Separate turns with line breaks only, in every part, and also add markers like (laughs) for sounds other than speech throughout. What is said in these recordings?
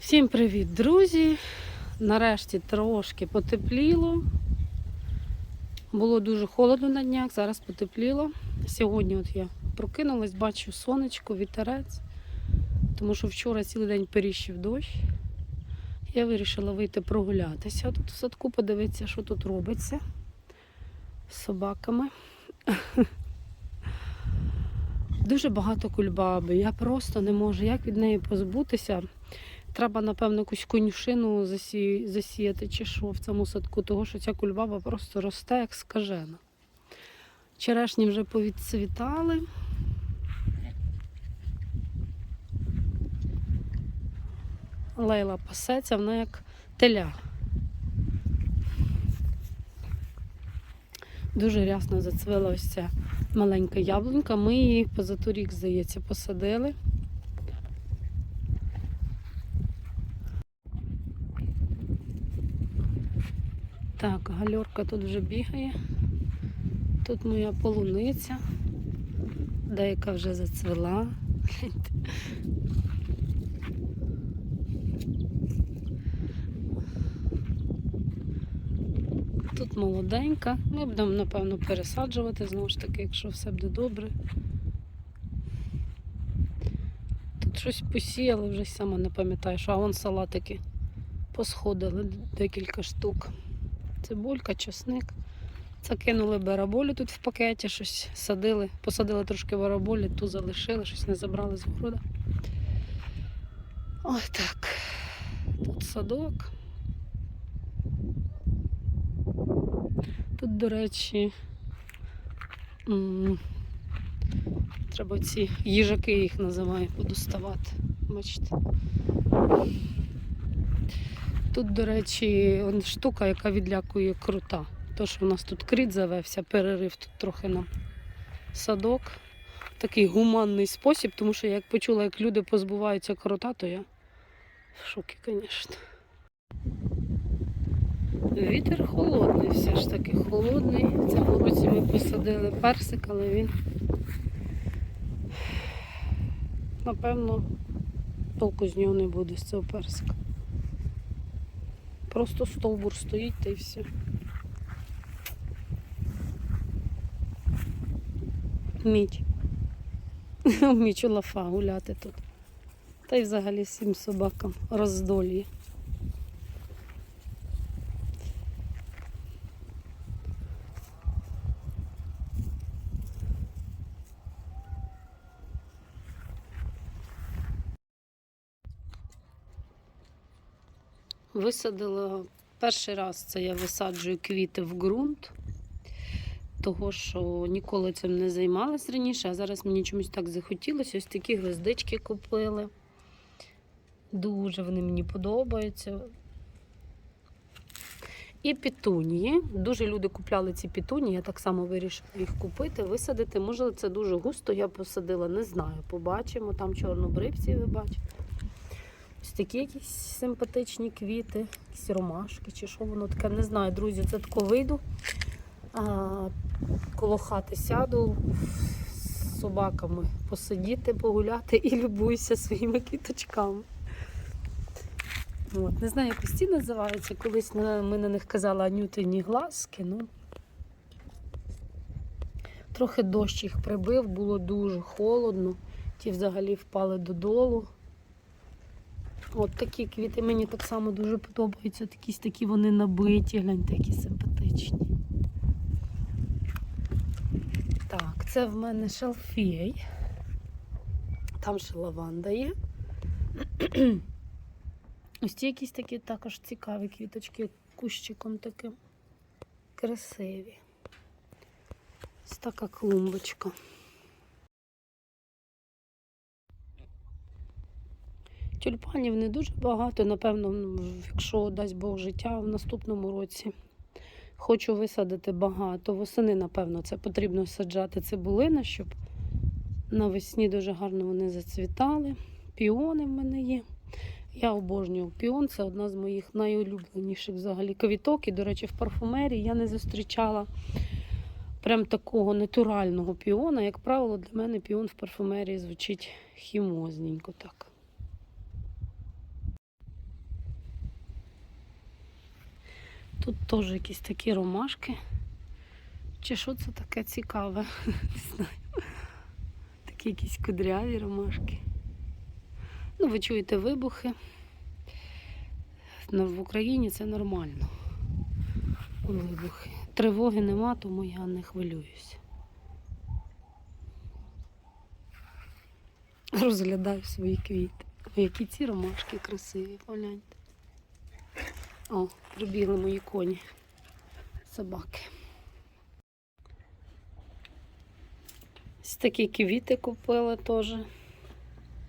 Всім привіт, друзі! Нарешті трошки потепліло. Було дуже холодно на днях, зараз потепліло. Сьогодні от я прокинулась, бачу сонечко, вітерець, тому що вчора цілий день періщив дощ. Я вирішила вийти прогулятися тут в садку, подивитися, що тут робиться з собаками. (laughs) Дуже багато кульбаби. Я просто не можу, як від неї позбутися. Треба, напевно, якусь конюшину засі... засіяти чи що в цьому садку, тому що ця кульбаба просто росте, як скажена. Черешні вже повідцвітали. Лейла пасеться, вона як теля. Дуже рясно зацвила ось ця маленька яблунька. Ми її позаторік, здається, посадили. Так, гальорка тут вже бігає. Тут моя полуниця. Деяка вже зацвела. Тут молоденька. Ми будемо, напевно, пересаджувати, знову ж таки, якщо все буде добре. Тут щось посіяли, вже сама не пам'ятаю, що а вон салатики посходили декілька штук. Цибулька, чесник. Закинули бараболю тут в пакеті, щось садили, посадили трошки бараболі, ту залишили, щось не забрали з города. Ой так. Тут садок. Тут, до речі, треба ці їжаки їх називаю, подоставати. Бачите? Тут, до речі, штука, яка відлякує крута. То, що в нас тут кріт завевся, перерив тут трохи нам садок. Такий гуманний спосіб, тому що я як почула, як люди позбуваються крота, то я в шокі, звісно. Вітер холодний, все ж таки холодний. В цьому році ми посадили персик, але він, напевно, толку з нього не буде, з цього персика. Просто стовбур стоїть та й все. Мідь. (laughs) Мічу лафа гуляти тут. Та й взагалі всім собакам роздолі. Висадила перший раз це я висаджую квіти в ґрунт, того що ніколи цим не займалась раніше, а зараз мені чомусь так захотілося. Ось такі гвоздички купили. Дуже вони мені подобаються. І пітунії. Дуже люди купляли ці пітунії, я так само вирішила їх купити, висадити. Може, це дуже густо, я посадила, не знаю. Побачимо. Там чорнобривці, ви бачите. Ось такі якісь симпатичні квіти, якісь ромашки чи що воно таке. Не знаю, друзі, це тако вийду. А, коло хати сяду з собаками посидіти, погуляти і любуюся своїми квіточками. От, не знаю, як ось ці називаються. Колись ми на них казали анютині глазки. Ну, трохи дощ їх прибив, було дуже холодно. Ті взагалі впали додолу. От такі квіти мені так само дуже подобаються. Якісь такі вони набиті, гляньте, які симпатичні. Так, це в мене шалфей. Там ще лаванда є. (clears throat) Ось ці якісь такі також цікаві квіточки кущиком таким. Красиві. Ось така клумбочка. Тюльпанів не дуже багато, напевно, ну, якщо дасть Бог життя в наступному році. Хочу висадити багато. Восени, напевно, це потрібно саджати цибулини, щоб навесні дуже гарно вони зацвітали. Піони в мене є. Я обожнюю піон, це одна з моїх найулюбленіших взагалі квіток. І, до речі, в парфумерії я не зустрічала прям такого натурального піона. Як правило, для мене піон в парфумерії звучить хімозненько так. Тут теж якісь такі ромашки. Чи що це таке цікаве? (laughs) Не знаю. Такі якісь кудряві ромашки. Ну, ви чуєте вибухи. Ну, В Україні це нормально. Вибухи. Тривоги нема, тому я не хвилююся. Розглядаю свої квіти. Які ці ромашки красиві, погляньте. О, прибігли мої коні. Собаки. Ось такі квіти купила теж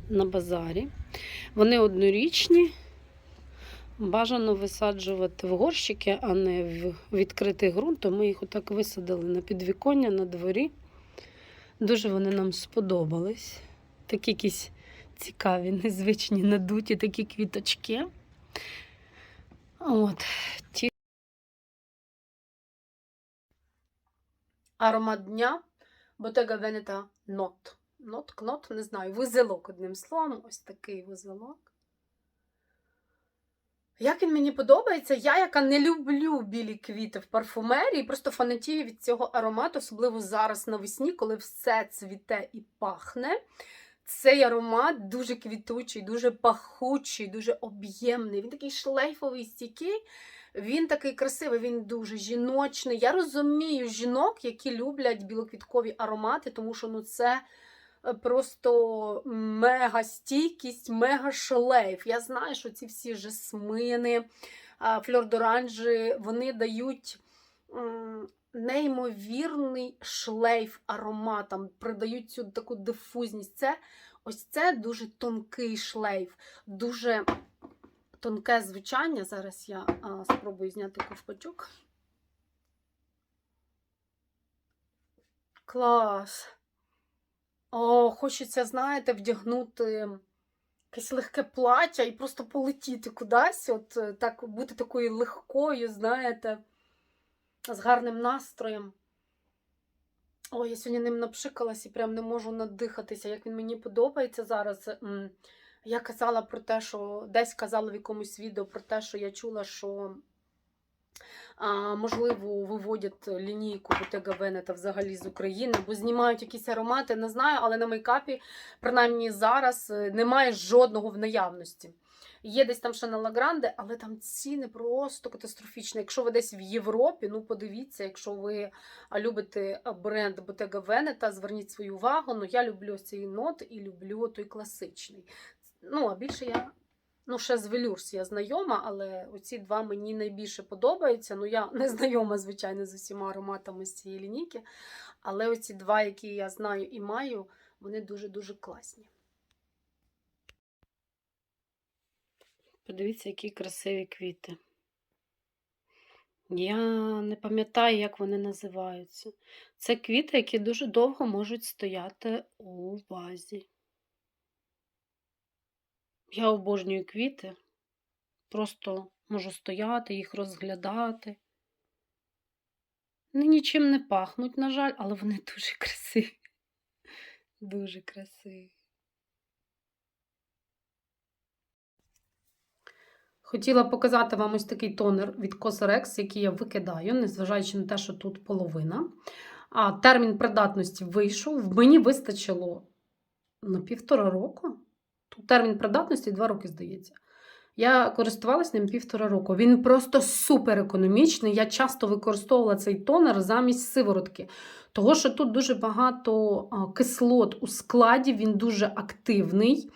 на базарі. Вони однорічні. Бажано висаджувати в горщики, а не в відкритий ґрунт. То ми їх отак висадили на підвіконня на дворі. Дуже вони нам сподобались. Такі якісь цікаві, незвичні, надуті такі квіточки. От. Ті... Аромат дня Veneta Not. Нот, кнот, не знаю, вузелок, одним словом, ось такий вузелок. Як він мені подобається, я, яка не люблю білі квіти в парфумерії, просто фанатію від цього аромату, особливо зараз навесні, коли все цвіте і пахне. Цей аромат дуже квітучий, дуже пахучий, дуже об'ємний. Він такий шлейфовий, стійкий. Він такий красивий, він дуже жіночний. Я розумію жінок, які люблять білоквіткові аромати, тому що ну, це е, просто мега стійкість, мега шлейф. Я знаю, що ці всі жасмини, фльордоранжі, вони дають неймовірний шлейф ароматам, придають цю таку дифузність. Це ось це дуже тонкий шлейф, дуже тонке звучання. Зараз я а, спробую зняти ковпачок. Клас! О, хочеться, знаєте, вдягнути якесь легке плаття і просто полетіти кудись, от е, так бути такою легкою, знаєте, з гарним настроєм. Ой, я сьогодні ним напшикалась і прям не можу надихатися, як він мені подобається зараз. Я казала про те, що десь казала в якомусь відео про те, що я чула, що а, можливо виводять лінійку Bottega Veneta взагалі з України, бо знімають якісь аромати, не знаю, але на мейкапі, принаймні зараз, е, немає жодного в наявності. Є десь там ще на Лагранде, але там ціни просто катастрофічні. Якщо ви десь в Європі, ну подивіться, якщо ви любите бренд Bottega Veneta, зверніть свою увагу. Ну я люблю цей нот і люблю той класичний. Ну, а більше я. Ну, ще з Велюрс я знайома, але оці два мені найбільше подобаються. Ну, я (laughs) не знайома, звичайно, з усіма ароматами з цієї лінійки. Але оці два, які я знаю і маю, вони дуже-дуже класні. Подивіться, які красиві квіти. Я не пам'ятаю, як вони називаються. Це квіти, які дуже довго можуть стояти у вазі. Я обожнюю квіти. Просто можу стояти, їх розглядати. Вони нічим не пахнуть, на жаль, але вони (laughs) дуже красиві. Дуже красиві. Хотіла показати вам ось такий тонер від Cosrx, який я викидаю, незважаючи на те, що тут половина. А термін придатності вийшов. Мені вистачило на півтора року. Тут термін придатності 2 роки, здається. Я користувалася ним півтора року. Він просто супер економічний. Я часто використовувала цей тонер замість сиворотки. Того, що тут дуже багато кислот у складі, він дуже активний.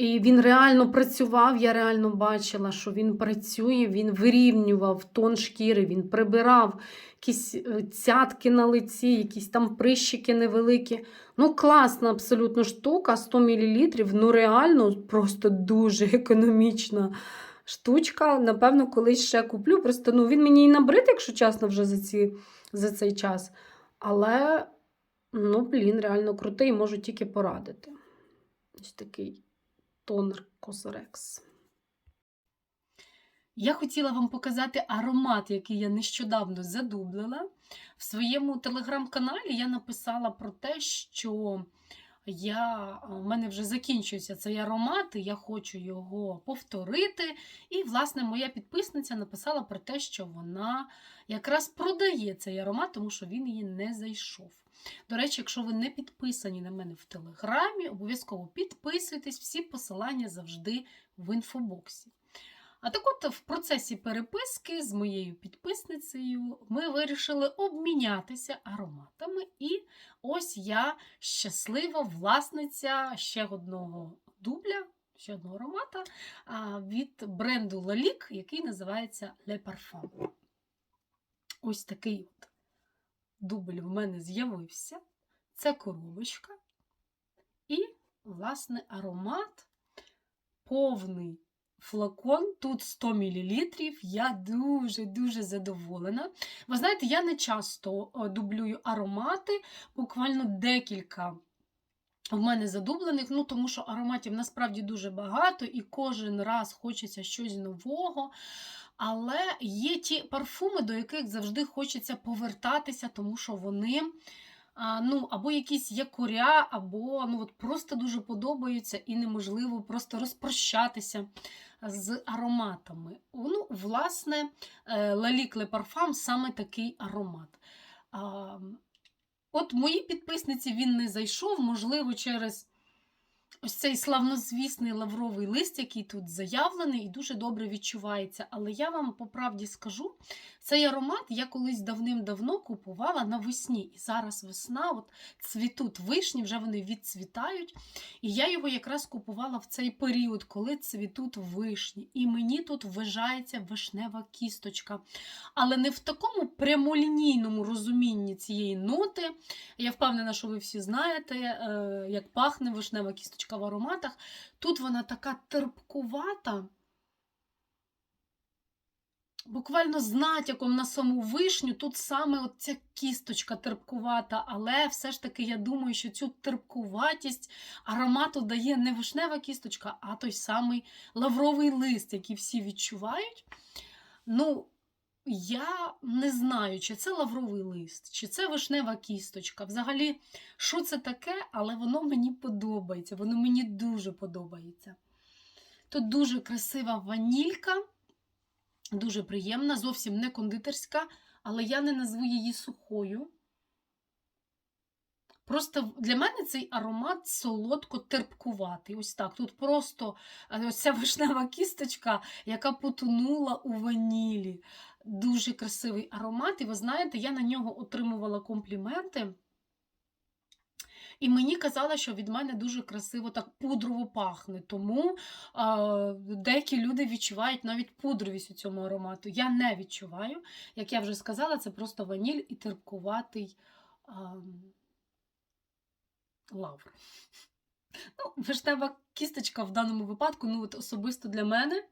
І він реально працював, я реально бачила, що він працює, він вирівнював тон шкіри, він прибирав якісь е, цятки на лиці, якісь там прищики невеликі. Ну, класна абсолютно штука, 100 мл, ну реально просто дуже економічна штучка. Напевно, колись ще куплю. Просто ну, він мені і набрид, якщо чесно, вже за, ці, за цей час. Але, ну, блін, реально крутий, можу тільки порадити. Ось такий тонер Cosrx. Я хотіла вам показати аромат, який я нещодавно задублила. В своєму телеграм-каналі я написала про те, що я, у мене вже закінчується цей аромат, і я хочу його повторити. І, власне, моя підписниця написала про те, що вона якраз продає цей аромат, тому що він її не зайшов. До речі, якщо ви не підписані на мене в Телеграмі, обов'язково підписуйтесь, всі посилання завжди в інфобоксі. А так от в процесі переписки з моєю підписницею ми вирішили обмінятися ароматами. І ось я щаслива власниця ще одного дубля, ще одного аромата від бренду Лалік, який називається Le Parfum. Ось такий от дубль в мене з'явився. Це коробочка. І, власне, аромат повний флакон, тут 100 мл. Я дуже-дуже задоволена. Ви знаєте, я не часто е, дублюю аромати, буквально декілька. В мене задублених, ну тому що ароматів насправді дуже багато, і кожен раз хочеться щось нового. Але є ті парфуми, до яких завжди хочеться повертатися, тому що вони ну, або якісь якоря, або ну, от просто дуже подобаються і неможливо просто розпрощатися з ароматами. Ну, Власне, Лалік Le Parfum саме такий аромат. От моїй підписниці він не зайшов, можливо, через ось цей славнозвісний лавровий лист, який тут заявлений і дуже добре відчувається. Але я вам по правді скажу, цей аромат я колись давним-давно купувала навесні. І зараз весна, от цвітуть вишні, вже вони відцвітають. І я його якраз купувала в цей період, коли цвітуть вишні. І мені тут вважається вишнева кісточка. Але не в такому прямолінійному розумінні цієї ноти. Я впевнена, що ви всі знаєте, е, як пахне вишнева кісточка в ароматах. Тут вона така терпкувата. Буквально з натяком на саму вишню, тут саме ця кісточка терпкувата, але все ж таки я думаю, що цю терпкуватість аромату дає не вишнева кісточка, а той самий лавровий лист, який всі відчувають. Ну, я не знаю, чи це лавровий лист, чи це вишнева кісточка. Взагалі, що це таке, але воно мені подобається, воно мені дуже подобається. Тут дуже красива ванілька. Дуже приємна, зовсім не кондитерська, але я не назву її сухою. Просто для мене цей аромат солодко-терпкуватий. Ось так. Тут просто е, ось ця вишнева кісточка, яка потонула у ванілі. Дуже красивий аромат. І ви знаєте, я на нього отримувала компліменти. І мені казали, що від мене дуже красиво так пудрово пахне. Тому а, деякі люди відчувають навіть пудровість у цьому аромату. Я не відчуваю. Як я вже сказала, це просто ваніль і терпкуватий а, лавр. Ну, Виштева кісточка в даному випадку, ну от особисто для мене.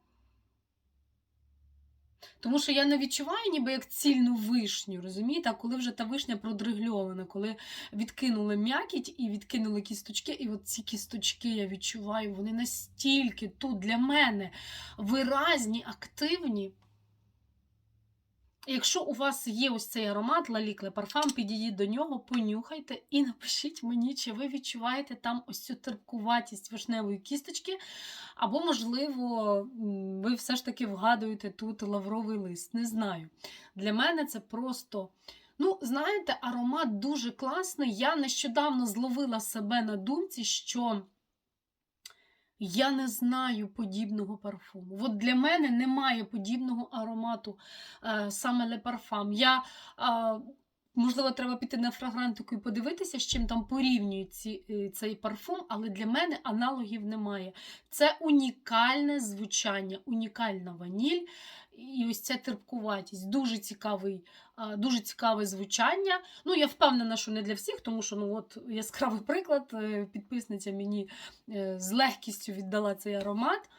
Тому що я не відчуваю ніби як цільну вишню, розумієте? А коли вже та вишня продригльована, коли відкинули м'якіть і відкинули кісточки, і от ці кісточки я відчуваю, вони настільки тут для мене виразні, активні. Якщо у вас є ось цей аромат Лалікле парфам, підійдіть до нього, понюхайте і напишіть мені, чи ви відчуваєте там ось цю терпкуватість вишневої кісточки, або, можливо, ви все ж таки вгадуєте тут лавровий лист. Не знаю. Для мене це просто. Ну, знаєте, аромат дуже класний. Я нещодавно зловила себе на думці, що. Я не знаю подібного парфуму. От для мене немає подібного аромату е, саме Le Parfum. Я, Можливо, треба піти на фрагрантику і подивитися, з чим там порівнюють ці, е, цей парфум, але для мене аналогів немає. Це унікальне звучання, унікальна ваніль. І ось ця терпкуватість, дуже цікавий, дуже цікаве звучання. Ну, я впевнена, що не для всіх, тому що ну, от яскравий приклад, е, підписниця мені е, з легкістю віддала цей аромат.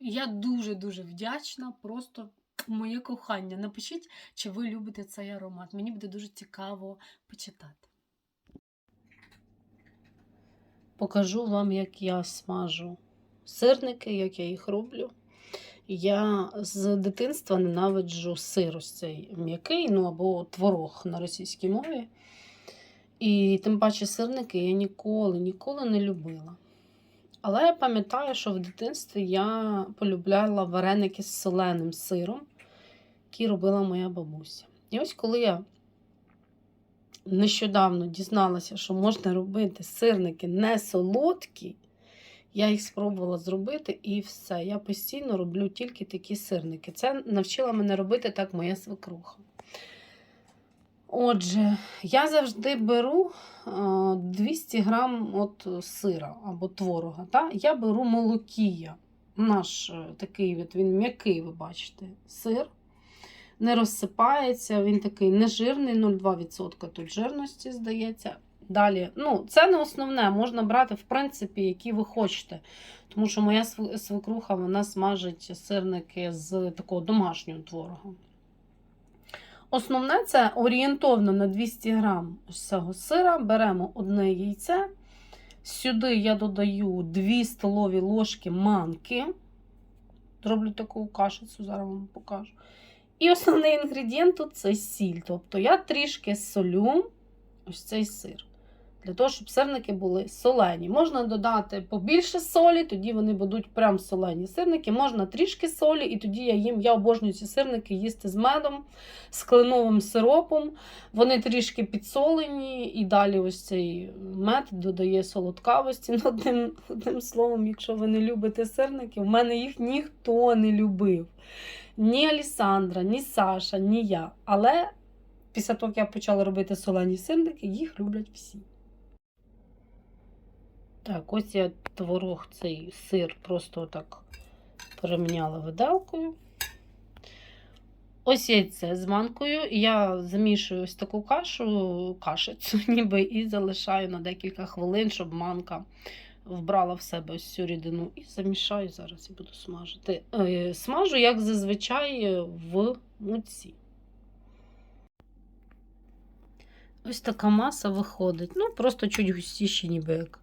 Я дуже-дуже вдячна, просто моє кохання. Напишіть, чи ви любите цей аромат. Мені буде дуже цікаво почитати. Покажу вам, як я смажу сирники, як я їх роблю. Я з дитинства ненавиджу сир ось цей м'який, ну або творог на російській мові. І тим паче сирники я ніколи, ніколи не любила. Але я пам'ятаю, що в дитинстві я полюбляла вареники з соленим сиром, які робила моя бабуся. І ось коли я нещодавно дізналася, що можна робити сирники не солодкі, я їх спробувала зробити і все. Я постійно роблю тільки такі сирники. Це навчила мене робити так моя свекруха. Отже, я завжди беру е, 200 грам от сира або творога. Та? Я беру молокія. Наш е, такий от, він м'який, ви бачите, сир. Не розсипається, він такий нежирний, 0,2% тут жирності, здається. Далі, ну, це не основне, можна брати, в принципі, які ви хочете. Тому що моя свекруха вона смажить сирники з такого домашнього творога. Основне це орієнтовно на 200 грам цього сира. Беремо одне яйце. Сюди я додаю 2 столові ложки манки. Зроблю таку кашицю, зараз вам покажу. І основний інгредієнт тут це сіль. Тобто я трішки солю ось цей сир. Для того, щоб сирники були солені. Можна додати побільше солі, тоді вони будуть прям солені сирники. Можна трішки солі, і тоді я їм, я обожнюю ці сирники їсти з медом, з кленовим сиропом. Вони трішки підсолені, і далі ось цей мед додає солодкавості. Ну, (laughs) одним, одним словом, якщо ви не любите сирники, в мене їх ніхто не любив. Ні Алісандра, ні Саша, ні я. Але після того, як я почала робити солені сирники, їх люблять всі. Так, ось я творог цей сир просто так переміняла виделкою. Ось яйце з манкою. Я замішую ось таку кашу, кашицю (laughs) ніби, і залишаю на декілька хвилин, щоб манка вбрала в себе ось цю рідину. І замішаю зараз і буду смажити. Е, Смажу, як зазвичай, в муці. Ось така маса виходить. Ну, просто чуть густіші, ніби як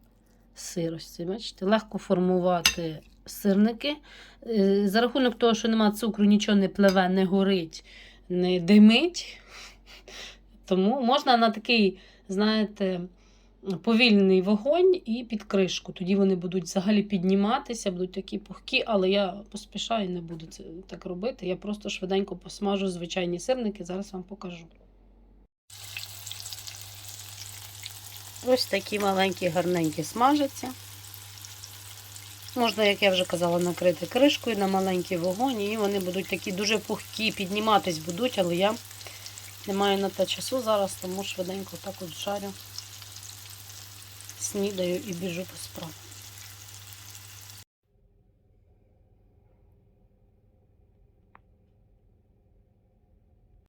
сир. Ось це, бачите, легко формувати сирники. Е, За рахунок того, що нема цукру, нічого не пливе, не горить, не димить. Тому можна на такий, знаєте, повільний вогонь і під кришку. Тоді вони будуть взагалі підніматися, будуть такі пухкі, але я поспішаю не буду це так робити. Я просто швиденько посмажу звичайні сирники, зараз вам покажу. Ось такі маленькі, гарненькі смажаться. Можна, як я вже казала, накрити кришкою на маленький вогонь, і вони будуть такі дуже пухкі, підніматись будуть, але я не маю на те часу зараз, тому швиденько так от жарю, снідаю і біжу по справам.